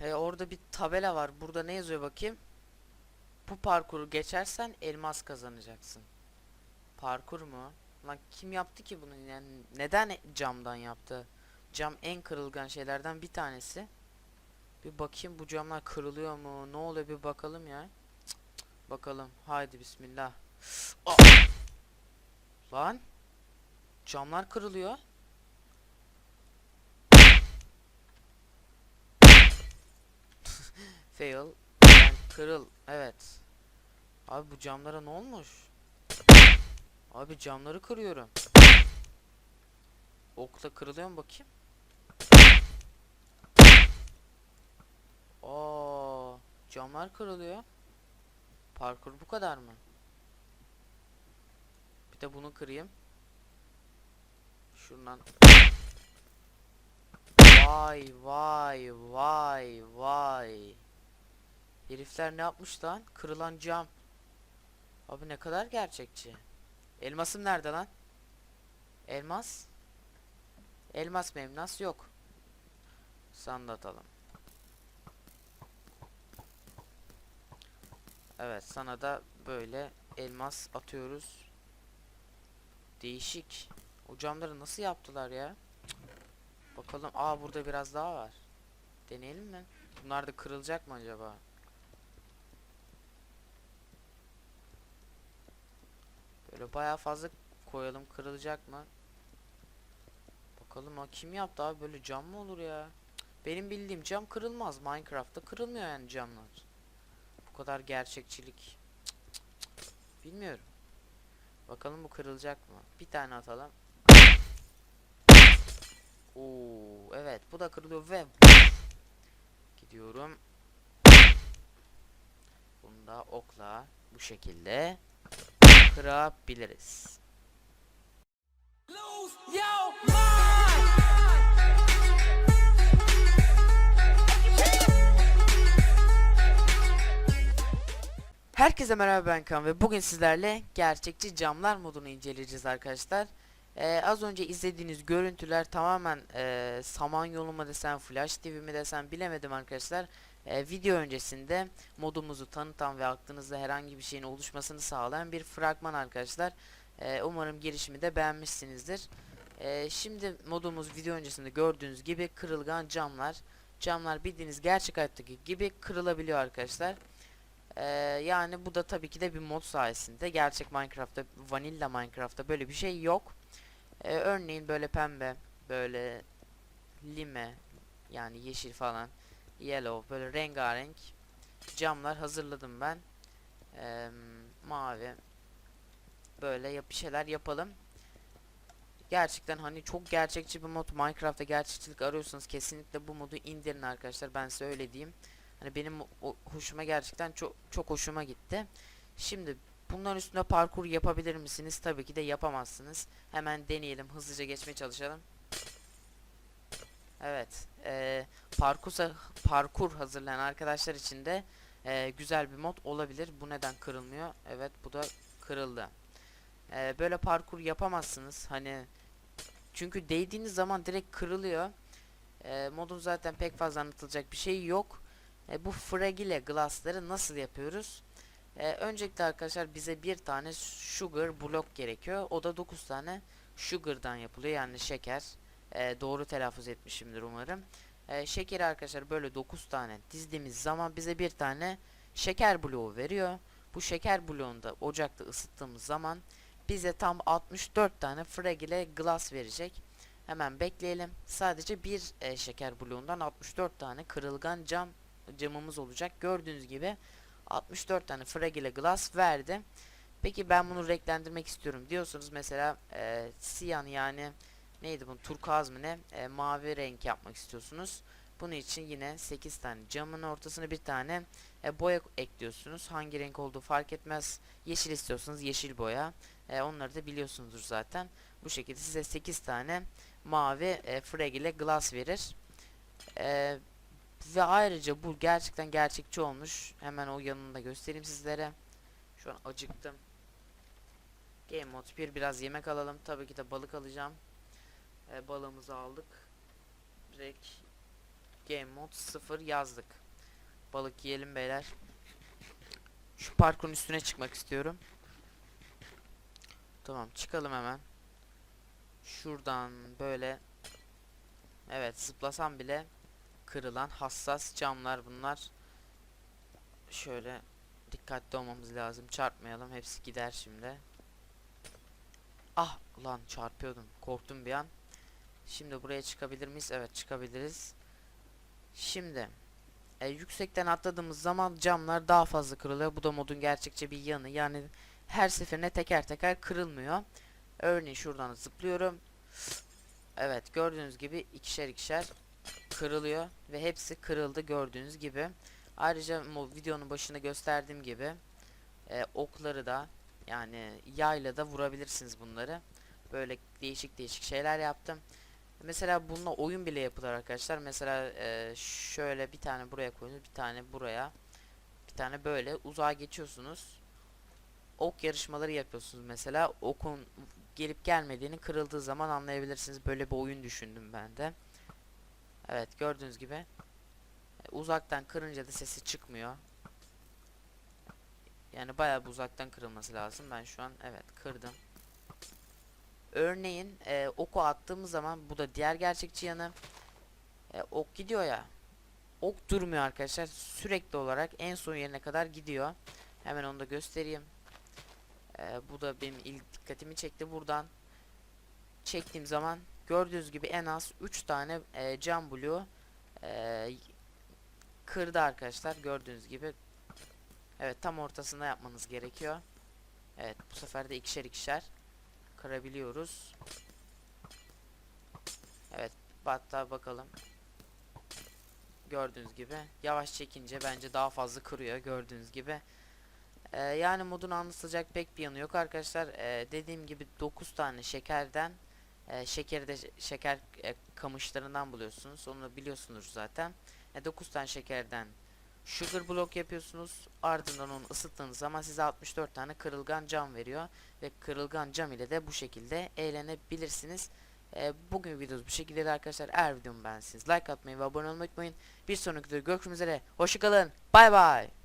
E, orada bir tabela var. Burada ne yazıyor bakayım? Bu parkuru geçersen elmas kazanacaksın. Parkur mu? Lan kim yaptı ki bunu? Yani neden camdan yaptı? Cam en kırılgan şeylerden bir tanesi. Bir bakayım bu camlar kırılıyor mu? Ne oluyor bir bakalım ya. Cık, cık, Bakalım. Haydi bismillah. Aa! Lan. Camlar kırılıyor. Fail. Kırıl. Evet. Abi bu camlara ne olmuş? Abi camları kırıyorum. Okla kırılıyor mu bakayım? Aa, camlar kırılıyor. Parkur bu kadar mı? Bir de bunu kırayım. Şuradan. Vay vay vay vay. Herifler ne yapmış lan? Kırılan cam. Abi ne kadar gerçekçi. Elmasım nerede lan? Elmas? Elmas memnas yok. Sana da atalım. Evet sana da böyle elmas atıyoruz. Değişik. O camları nasıl yaptılar ya? Bakalım. Aa burada biraz daha var. Deneyelim mi? Bunlar da kırılacak mı acaba? Böyle bayağı fazla koyalım kırılacak mı? Bakalım ha kim yaptı abi böyle cam mı olur ya? Benim bildiğim cam kırılmaz. Minecraft'ta kırılmıyor yani camlar. Bu kadar gerçekçilik. Bilmiyorum. Bakalım bu kırılacak mı? Bir tane atalım. Oo, evet bu da kırılıyor ve gidiyorum. Bunu da okla bu şekilde kırabiliriz. Herkese merhaba ben Kaan ve bugün sizlerle gerçekçi camlar modunu inceleyeceğiz arkadaşlar. Ee, az önce izlediğiniz görüntüler tamamen e, Samanyolu mu desem, Flash TV mi desem bilemedim arkadaşlar. Ee, video öncesinde modumuzu tanıtan ve aklınızda herhangi bir şeyin oluşmasını sağlayan bir fragman arkadaşlar. Ee, umarım girişimi de beğenmişsinizdir. Ee, şimdi modumuz video öncesinde gördüğünüz gibi kırılgan camlar. Camlar bildiğiniz gerçek hayattaki gibi kırılabiliyor arkadaşlar. Ee, yani bu da tabii ki de bir mod sayesinde. Gerçek Minecraft'ta, Vanilla Minecraft'ta böyle bir şey yok. Ee, örneğin böyle pembe, böyle lime, yani yeşil falan, yellow, böyle rengarenk camlar hazırladım ben. Ee, mavi, böyle yap şeyler yapalım. Gerçekten hani çok gerçekçi bir mod Minecraft'ta gerçekçilik arıyorsanız kesinlikle bu modu indirin arkadaşlar ben size öyle diyeyim. Hani benim hoşuma gerçekten çok çok hoşuma gitti. Şimdi bunların üstünde parkur yapabilir misiniz? Tabii ki de yapamazsınız. Hemen deneyelim. Hızlıca geçmeye çalışalım. Evet. Eee parkur parkur hazırlayan arkadaşlar için de eee, güzel bir mod olabilir. Bu neden kırılmıyor? Evet, bu da kırıldı. Eee, böyle parkur yapamazsınız. Hani çünkü değdiğiniz zaman direkt kırılıyor. Eee modun zaten pek fazla anlatılacak bir şey yok. E, bu fragile glassları nasıl yapıyoruz? E, öncelikle arkadaşlar bize bir tane sugar blok gerekiyor. O da 9 tane sugar'dan yapılıyor yani şeker. E, doğru telaffuz etmişimdir umarım. E, şekeri arkadaşlar böyle 9 tane dizdiğimiz zaman bize bir tane şeker bloğu veriyor. Bu şeker bloğunu da ocakta ısıttığımız zaman bize tam 64 tane fragile glass verecek. Hemen bekleyelim. Sadece bir e, şeker bloğundan 64 tane kırılgan cam camımız olacak. Gördüğünüz gibi 64 tane fragile glass verdi. Peki ben bunu renklendirmek istiyorum diyorsunuz mesela e, siyan yani neydi bu turkuaz mı ne e, mavi renk yapmak istiyorsunuz. Bunun için yine 8 tane camın ortasına bir tane e, boya ekliyorsunuz. Hangi renk olduğu fark etmez. Yeşil istiyorsanız yeşil boya. E, onları da biliyorsunuzdur zaten. Bu şekilde size 8 tane mavi e, fragile glass verir. E, ve ayrıca bu gerçekten gerçekçi olmuş. Hemen o yanını da göstereyim sizlere. Şu an acıktım. Game Mode 1 biraz yemek alalım. Tabii ki de balık alacağım. Ee, balığımızı aldık. Direkt game mode 0 yazdık. Balık yiyelim beyler. Şu parkurun üstüne çıkmak istiyorum. Tamam çıkalım hemen. Şuradan böyle Evet zıplasam bile kırılan hassas camlar bunlar. Şöyle dikkatli olmamız lazım. Çarpmayalım. Hepsi gider şimdi. Ah ulan çarpıyordum. Korktum bir an. Şimdi buraya çıkabilir miyiz? Evet çıkabiliriz. Şimdi e, yüksekten atladığımız zaman camlar daha fazla kırılıyor. Bu da modun gerçekçi bir yanı. Yani her seferinde teker teker kırılmıyor. Örneğin şuradan zıplıyorum. Evet gördüğünüz gibi ikişer ikişer kırılıyor ve hepsi kırıldı gördüğünüz gibi. Ayrıca videonun başında gösterdiğim gibi e, okları da yani yayla da vurabilirsiniz bunları. Böyle değişik değişik şeyler yaptım. Mesela bununla oyun bile yapılır arkadaşlar. Mesela e, şöyle bir tane buraya koyuyorsunuz, bir tane buraya, bir tane böyle uzağa geçiyorsunuz. Ok yarışmaları yapıyorsunuz mesela. Okun gelip gelmediğini kırıldığı zaman anlayabilirsiniz. Böyle bir oyun düşündüm ben de. Evet gördüğünüz gibi e, uzaktan kırınca da sesi çıkmıyor. Yani bayağı bir uzaktan kırılması lazım. Ben şu an evet kırdım. Örneğin e, oku attığımız zaman bu da diğer gerçekçi yanı. E, ok gidiyor ya. Ok durmuyor arkadaşlar. Sürekli olarak en son yerine kadar gidiyor. Hemen onu da göstereyim. E, bu da benim ilk dikkatimi çekti. Buradan çektiğim zaman gördüğünüz gibi en az 3 tane e, cam bloğu e, kırdı arkadaşlar. Gördüğünüz gibi. Evet tam ortasında yapmanız gerekiyor. Evet bu sefer de ikişer ikişer kırabiliyoruz. Evet hatta bakalım. Gördüğünüz gibi yavaş çekince bence daha fazla kırıyor gördüğünüz gibi. Ee, yani modun anlatılacak pek bir yanı yok arkadaşlar. Ee, dediğim gibi 9 tane şekerden e, şekeri şeker e, kamışlarından buluyorsunuz. Onu biliyorsunuz zaten. E, 9 tane şekerden sugar block yapıyorsunuz. Ardından onu ısıttığınız zaman size 64 tane kırılgan cam veriyor. Ve kırılgan cam ile de bu şekilde eğlenebilirsiniz. E, bugün videomuz bu şekilde arkadaşlar. Eğer videomu beğendiyseniz like atmayı ve abone olmayı unutmayın. Bir sonraki videoda görüşmek üzere. Hoşçakalın. Bay bay.